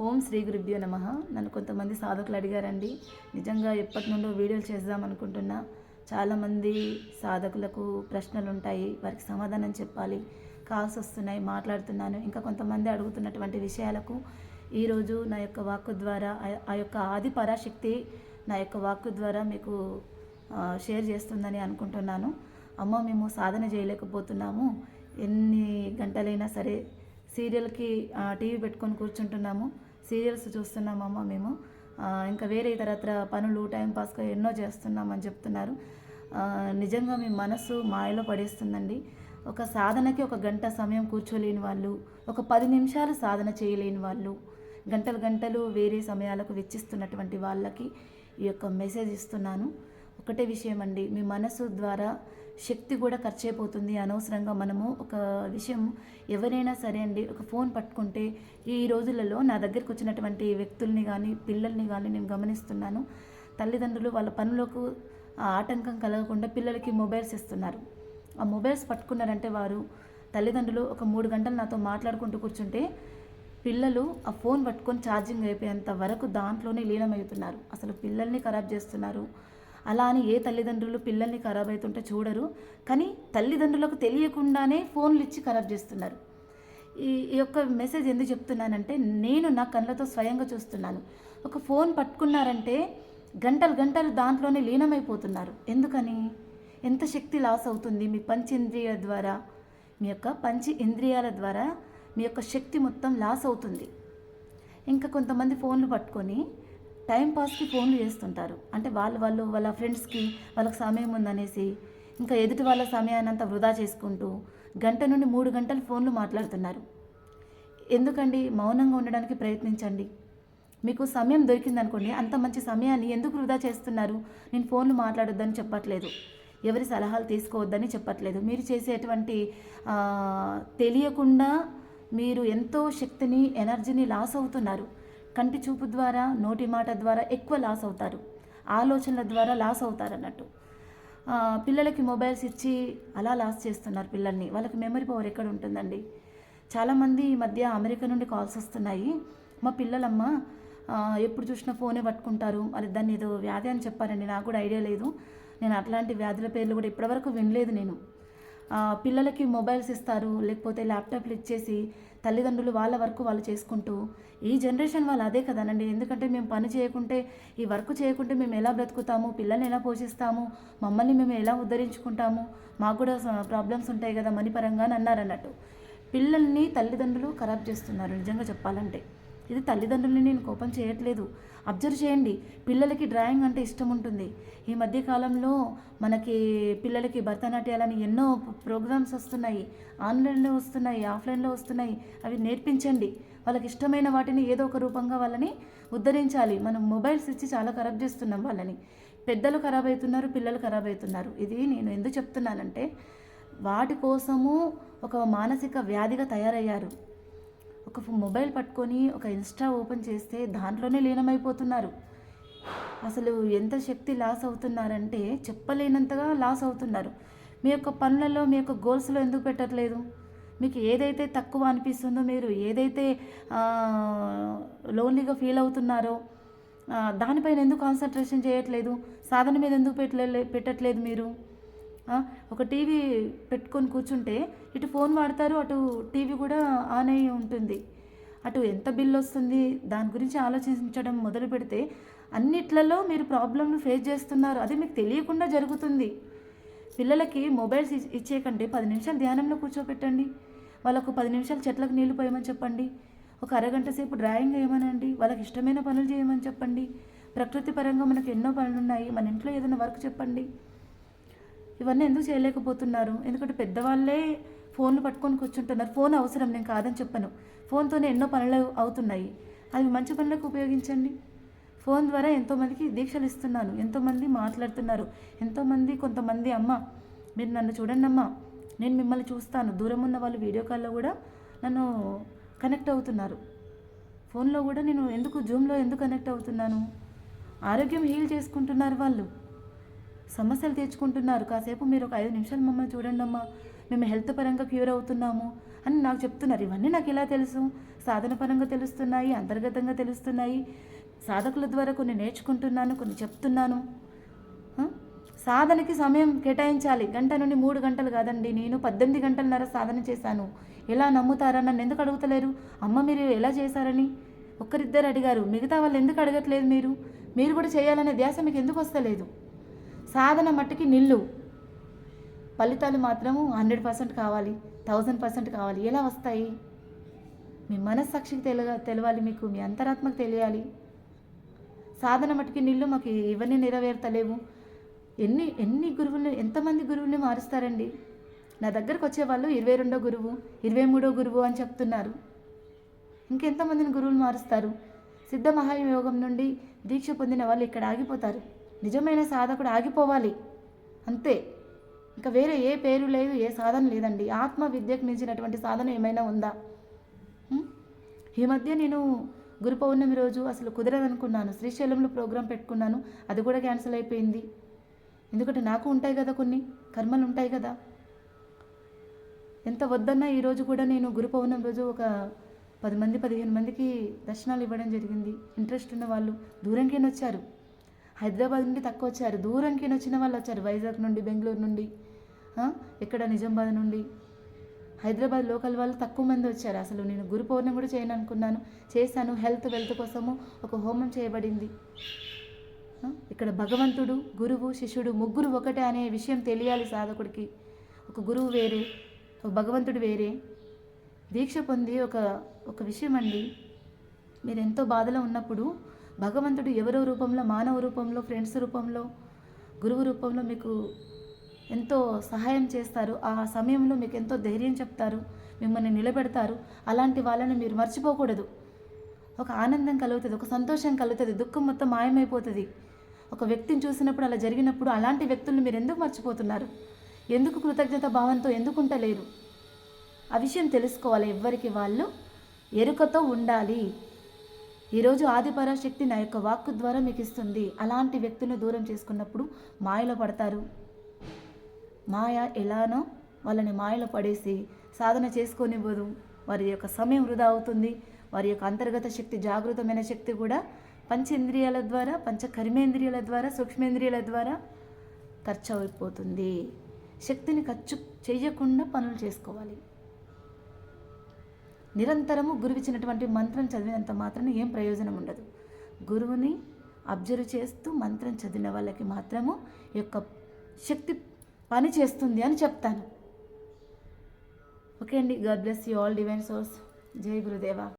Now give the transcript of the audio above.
ఓం శ్రీ గురుభ్యో నమ. నన్ను కొంతమంది సాధకులు అడిగారండి నిజంగా ఎప్పటి నుండో వీడియోలు చేద్దాం అనుకుంటున్నా. చాలామంది సాధకులకు ప్రశ్నలు ఉంటాయి వారికి సమాధానం చెప్పాలి కాల్స్ వస్తున్నాయి మాట్లాడుతున్నాను. ఇంకా కొంతమంది అడుగుతున్నటువంటి విషయాలకు ఈరోజు నా యొక్క వాక్కు ద్వారా ఆ- ఆ యొక్క ఆది పరాశక్తి నా యొక్క వాక్కు ద్వారా మీకు షేర్ చేస్తుందని అనుకుంటున్నాను. అమ్మ మేము సాధన చేయలేకపోతున్నాము. ఎన్ని గంటలైనా సరే సీరియల్కి టీవీ పెట్టుకొని కూర్చుంటున్నాము. సీరియల్స్ చూస్తున్నామమ్మ మేము. ఇంకా వేరే ఇతరత్ర పనులు టైంపాస్గా ఎన్నో చేస్తున్నామని చెప్తున్నారు. నిజంగా మీ మనసు మాయలో పడేస్తుందండి. ఒక సాధనకి ఒక గంట సమయం కూర్చోలేని వాళ్ళు ఒక పది నిమిషాలు సాధన చేయలేని వాళ్ళు గంటలు గంటలు వేరే సమయాలకు వెచ్చిస్తున్నటువంటి వాళ్ళకి ఈ యొక్క మెసేజ్ ఇస్తున్నాను. ఒకటే విషయం అండి మీ మనసు ద్వారా శక్తి కూడా ఖర్చు అయిపోతుంది అనవసరంగా మనము ఒక విషయం ఎవరైనా సరే అండి ఒక ఫోన్ పట్టుకుంటే ఈ రోజులలో నా దగ్గరికి వచ్చినటువంటి వ్యక్తుల్ని కానీ పిల్లల్ని కానీ నేను గమనిస్తున్నాను. తల్లిదండ్రులు వాళ్ళ పనులకు ఆటంకం కలగకుండా పిల్లలకి మొబైల్స్ ఇస్తున్నారు. ఆ మొబైల్స్ పట్టుకున్నారంటే వారు తల్లిదండ్రులు ఒక మూడు గంటలు నాతో మాట్లాడుకుంటూ కూర్చుంటే పిల్లలు ఆ ఫోన్ పట్టుకొని ఛార్జింగ్ అయిపోయేంత వరకు దాంట్లోనే లీనమవుతున్నారు. అసలు పిల్లల్ని ఖరాబ్ చేస్తున్నారు. అలా అని ఏ తల్లిదండ్రులు పిల్లల్ని ఖరాబ్ అవుతుంటే చూడరు. కానీ తల్లిదండ్రులకు తెలియకుండానే ఫోన్లు ఇచ్చి ఖరాబ్ చేస్తున్నారు. ఈ ఈ యొక్క మెసేజ్ ఎందుకు చెప్తున్నానంటే నేను నా కళ్ళతో స్వయంగా చూస్తున్నాను. ఒక ఫోన్ పట్టుకున్నారంటే గంటలు గంటలు దాంట్లోనే లీనమైపోతున్నారు. ఎందుకని? ఎంత శక్తి లాస్ అవుతుంది మీ పంచేంద్రియాల ద్వారా? మీ యొక్క పంచ ఇంద్రియాల ద్వారా మీ యొక్క శక్తి మొత్తం లాస్ అవుతుంది. ఇంకా కొంతమంది ఫోన్లు పట్టుకొని టైం పాస్కి ఫోన్లు చేస్తుంటారు. అంటే వాళ్ళు వాళ్ళు వాళ్ళ ఫ్రెండ్స్కి వాళ్ళకి సమయం ఉందనేసి ఇంకా ఎదుటి వాళ్ళ సమయాన్ని అంతా వృధా చేసుకుంటూ గంట నుండి మూడు గంటలు ఫోన్లు మాట్లాడుతున్నారు. ఎందుకండి? మౌనంగా ఉండడానికి ప్రయత్నించండి. మీకు సమయం దొరికిందనుకోండి అంత మంచి సమయాన్ని ఎందుకు వృధా చేస్తున్నారు? నేను ఫోన్లు మాట్లాడొద్దని చెప్పట్లేదు. ఎవరి సలహాలు తీసుకోవద్దని చెప్పట్లేదు. మీరు చేసేటువంటి తెలియకుండా మీరు ఎంతో శక్తిని ఎనర్జీని లాస్ అవుతున్నారు. కంటి చూపు ద్వారా నోటి మాట ద్వారా ఎక్కువ లాస్ అవుతారు. ఆలోచనల ద్వారా లాస్ అవుతారు అన్నట్టు పిల్లలకి మొబైల్స్ ఇచ్చి అలా లాస్ చేస్తున్నారు పిల్లల్ని. వాళ్ళకి మెమరీ పవర్ ఎక్కడ ఉంటుందండి? చాలామంది ఈ మధ్య అమెరికా నుండి కాల్స్ వస్తున్నాయి. మా పిల్లలమ్మ ఎప్పుడు చూసినా ఫోనే పట్టుకుంటారు. మరి దాన్ని ఏదో వ్యాధి అని చెప్పారండి. నాకు కూడా ఐడియా లేదు. నేను అట్లాంటి వ్యాధుల పేర్లు కూడా ఇప్పటివరకు వినలేదు నేను. పిల్లలకి మొబైల్స్ ఇస్తారు. లేకపోతే ల్యాప్టాప్లు ఇచ్చేసి తల్లిదండ్రులు వాళ్ళ వర్క్ వాళ్ళు చేసుకుంటూ ఈ జనరేషన్ వాళ్ళు అదే కదనండి. ఎందుకంటే మేము పని చేయకుంటే ఈ వర్క్ చేయకుంటే మేము ఎలా బ్రతుకుతాము? పిల్లల్ని ఎలా పోషిస్తాము? మమ్మల్ని మేము ఎలా ఉద్ధరించుకుంటాము? మాకు కూడా ప్రాబ్లమ్స్ ఉంటాయి కదా మనీ పరంగా అని అన్నారు అన్నట్టు పిల్లల్ని తల్లిదండ్రులు ఖరాబ్ చేస్తున్నారు నిజంగా చెప్పాలంటే. ఇది తల్లిదండ్రుల్ని నేను కోపం చేయట్లేదు. అబ్జర్వ్ చేయండి. పిల్లలకి డ్రాయింగ్ అంటే ఇష్టం ఉంటుంది. ఈ మధ్య కాలంలో మనకి పిల్లలకి భరతనాట్యాలని ఎన్నో ప్రోగ్రామ్స్ వస్తున్నాయి. ఆన్లైన్లో వస్తున్నాయి ఆఫ్లైన్లో వస్తున్నాయి. అవి నేర్పించండి. వాళ్ళకి ఇష్టమైన వాటిని ఏదో ఒక రూపంగా వాళ్ళని ఉద్ధరించాలి. మనం మొబైల్స్ ఇచ్చి చాలా ఖరాబ్ చేస్తున్నాం వాళ్ళని. పెద్దలు ఖరాబ్ అవుతున్నారు పిల్లలు ఖరాబ్ అవుతున్నారు. ఇది నేను ఎందుకు చెప్తున్నానంటే వాటి కోసము ఒక మానసిక వ్యాధిగా తయారయ్యారు. ఒక మొబైల్ పట్టుకొని ఒక ఇన్స్టా ఓపెన్ చేస్తే దాంట్లోనే లీనమైపోతున్నారు. అసలు ఎంత శక్తి లాస్ అవుతున్నారంటే చెప్పలేనంతగా లాస్ అవుతున్నారు. మీ యొక్క పనులలో మీ యొక్క గోల్స్లో ఎందుకు పెట్టట్లేదు? మీకు ఏదైతే తక్కువ అనిపిస్తుందో మీరు ఏదైతే లోన్లీగా ఫీల్ అవుతున్నారో దానిపైన ఎందుకు కాన్సన్ట్రేషన్ చేయట్లేదు? సాధన మీద ఎందుకు పెట్టలే పెట్టట్లేదు మీరు? ఒక టీవీ పెట్టుకొని కూర్చుంటే ఇటు ఫోన్ వాడతారు అటు టీవీ కూడా ఆన్ అయ్యి ఉంటుంది. అటు ఎంత బిల్ వస్తుంది దాని గురించి ఆలోచించడం మొదలు పెడితే అన్నిట్లలో మీరు ప్రాబ్లమ్ను ఫేస్ చేస్తున్నారు. అది మీకు తెలియకుండా జరుగుతుంది. పిల్లలకి మొబైల్స్ ఇచ్చే కంటే పది నిమిషాలు ధ్యానంలో కూర్చోపెట్టండి. వాళ్ళకు పది నిమిషాలు చెట్లకు నీళ్ళు పోయమని చెప్పండి. ఒక అరగంట సేపు డ్రాయింగ్ వేయమనండి. వాళ్ళకి ఇష్టమైన పనులు చేయమని చెప్పండి. ప్రకృతి పరంగా మనకు ఎన్నో పనులు ఉన్నాయి మన ఇంట్లో ఏదైనా వర్క్ చెప్పండి. ఇవన్నీ ఎందుకు చేయలేకపోతున్నారు? ఎందుకంటే పెద్దవాళ్ళే ఫోన్లు పట్టుకొని కూర్చుంటున్నారు. ఫోన్ అవసరం నేను కాదని చెప్పను. ఫోన్తోనే ఎన్నో పనులు అవుతున్నాయి. అవి మంచి పనులకు ఉపయోగించండి. ఫోన్ ద్వారా ఎంతోమందికి దీక్షలు ఇస్తున్నాను. ఎంతోమంది మాట్లాడుతున్నారు. ఎంతోమంది కొంతమంది అమ్మ మీరు నన్ను చూడండి అమ్మ. నేను మిమ్మల్ని చూస్తాను. దూరం ఉన్న వాళ్ళు వీడియో కాల్లో కూడా నన్ను కనెక్ట్ అవుతున్నారు. ఫోన్లో కూడా నేను ఎందుకు జూమ్లో ఎందుకు కనెక్ట్ అవుతున్నాను? ఆరోగ్యం హీల్ చేసుకుంటున్నారు వాళ్ళు. సమస్యలు తీర్చుకుంటున్నారు. కాసేపు మీరు ఒక ఐదు నిమిషాలు మమ్మల్ని చూడండి అమ్మా. మేము హెల్త్ పరంగా క్యూర్ అవుతున్నాము అని నాకు చెప్తున్నారు. ఇవన్నీ నాకు ఎలా తెలుసు? సాధన పరంగా తెలుస్తున్నాయి అంతర్గతంగా తెలుస్తున్నాయి. సాధకుల ద్వారా కొన్ని నేర్చుకుంటున్నాను కొన్ని చెప్తున్నాను. సాధనకి సమయం కేటాయించాలి. గంట నుండి మూడు గంటలు కాదండి. నేను పద్దెనిమిది గంటలన్నర సాధన చేశాను. ఎలా నమ్ముతారా? నన్ను ఎందుకు అడుగుతలేరు? అమ్మ మీరు ఎలా చేశారని ఒక్కరిద్దరు అడిగారు. మిగతా వాళ్ళు ఎందుకు అడగట్లేదు మీరు? మీరు కూడా చేయాలనే ధ్యాస మీకు ఎందుకు వస్తలేదు? సాధన మట్టుకి నిల్లు. ఫలితాలు మాత్రము హండ్రెడ్ పర్సెంట్ కావాలి థౌజండ్ పర్సెంట్ కావాలి. ఎలా వస్తాయి? మీ మనస్సాక్షికి తెలగ తెలవాలి మీకు మీ అంతరాత్మకు తెలియాలి. సాధన మట్టుకి నీళ్ళు మాకు ఇవన్నీ నెరవేర్తలేవు. ఎన్ని ఎన్ని గురువులు ఎంతమంది గురువుల్ని మారుస్తారండి? నా దగ్గరకు వచ్చేవాళ్ళు ఇరవై రెండో గురువు ఇరవై మూడో గురువు అని చెప్తున్నారు. ఇంకెంతమందిని గురువులు మారుస్తారు? సిద్ధ మహాయోగం నుండి దీక్ష పొందిన వాళ్ళు ఇక్కడ ఆగిపోతారు. నిజమైన సాధకుడు ఆగిపోవాలి. అంతే. ఇంకా వేరే ఏ పేరు లేదు ఏ సాధన లేదండి. ఆత్మ విద్యకు మించినటువంటి సాధన ఏమైనా ఉందా? ఈ మధ్య నేను గురు పౌర్ణమి రోజు అసలు కుదరదనుకున్నాను. శ్రీశైలంలో ప్రోగ్రాం పెట్టుకున్నాను. అది కూడా క్యాన్సిల్ అయిపోయింది. ఎందుకంటే నాకు ఉంటాయి కదా కొన్ని కర్మలు ఉంటాయి కదా. ఎంత వద్దన్నా ఈరోజు కూడా నేను గురు పౌర్ణమి రోజు ఒక పది మంది పదిహేను మందికి దర్శనాలు ఇవ్వడం జరిగింది. ఇంట్రెస్ట్ ఉన్న వాళ్ళు దూరంకేనొచ్చారు వచ్చారు. హైదరాబాద్ నుండి తక్కువ వచ్చారు. దూరంకి వచ్చిన వాళ్ళు వచ్చారు. వైజాగ్ నుండి బెంగళూరు నుండి. ఇక్కడ నిజామాబాద్ నుండి. హైదరాబాద్ లోకల్ వాళ్ళు తక్కువ మంది వచ్చారు. అసలు నేను గురు పౌర్ణమి కూడా చేయను అనుకున్నాను. చేశాను. హెల్త్ వెల్త్ కోసము ఒక హోమం చేయబడింది. ఇక్కడ భగవంతుడు గురువు శిష్యుడు ముగ్గురు ఒకటే అనే విషయం తెలియాలి సాధకుడికి. ఒక గురువు వేరే ఒక భగవంతుడు వేరే. దీక్ష పొంది ఒక ఒక విషయం అండి మీరు ఎంతో బాధలో ఉన్నప్పుడు భగవంతుడు ఎవరో రూపంలో మానవ రూపంలో ఫ్రెండ్స్ రూపంలో గురువు రూపంలో మీకు ఎంతో సహాయం చేస్తారు. ఆ సమయంలో మీకు ఎంతో ధైర్యం చెప్తారు. మిమ్మల్ని నిలబెడతారు. అలాంటి వాళ్ళని మీరు మర్చిపోకూడదు. ఒక ఆనందం కలుగుతుంది ఒక సంతోషం కలుగుతుంది దుఃఖం మొత్తం మాయమైపోతుంది. ఒక వ్యక్తిని చూసినప్పుడు అలా జరిగినప్పుడు అలాంటి వ్యక్తులను మీరు ఎందుకు మర్చిపోతున్నారు? ఎందుకు కృతజ్ఞత భావంతో ఎందుకుంటలేరు ఆ విషయం తెలుసుకోవాలి. ఎవ్వరికి వాళ్ళు ఎరుకతో ఉండాలి. ఈరోజు ఆదిపరాశక్తి నా యొక్క వాక్కు ద్వారా మీకు ఇస్తుంది. అలాంటి వ్యక్తులను దూరం చేసుకున్నప్పుడు మాయలో పడతారు. మాయ ఎలానో వాళ్ళని మాయలో పడేసి సాధన చేసుకొనివ్వదు. వారి యొక్క సమయం వృధా అవుతుంది. వారి యొక్క అంతర్గత శక్తి జాగృతమైన శక్తి కూడా పంచేంద్రియాల ద్వారా పంచ కర్మేంద్రియాల ద్వారా సూక్ష్మేంద్రియాల ద్వారా ఖర్చు అయిపోతుంది. శక్తిని ఖర్చు చేయకుండా పనులు చేసుకోవాలి. నిరంతరము గురువిచ్చినటువంటి మంత్రం చదివినంత మాత్రం ఏం ప్రయోజనం ఉండదు. గురువుని అబ్జర్వ్ చేస్తూ మంత్రం చదివిన వాళ్ళకి మాత్రము యొక్క శక్తి పని చేస్తుంది అని చెప్తాను. ఓకే అండి. God bless you all divine source. Jai Gurudeva.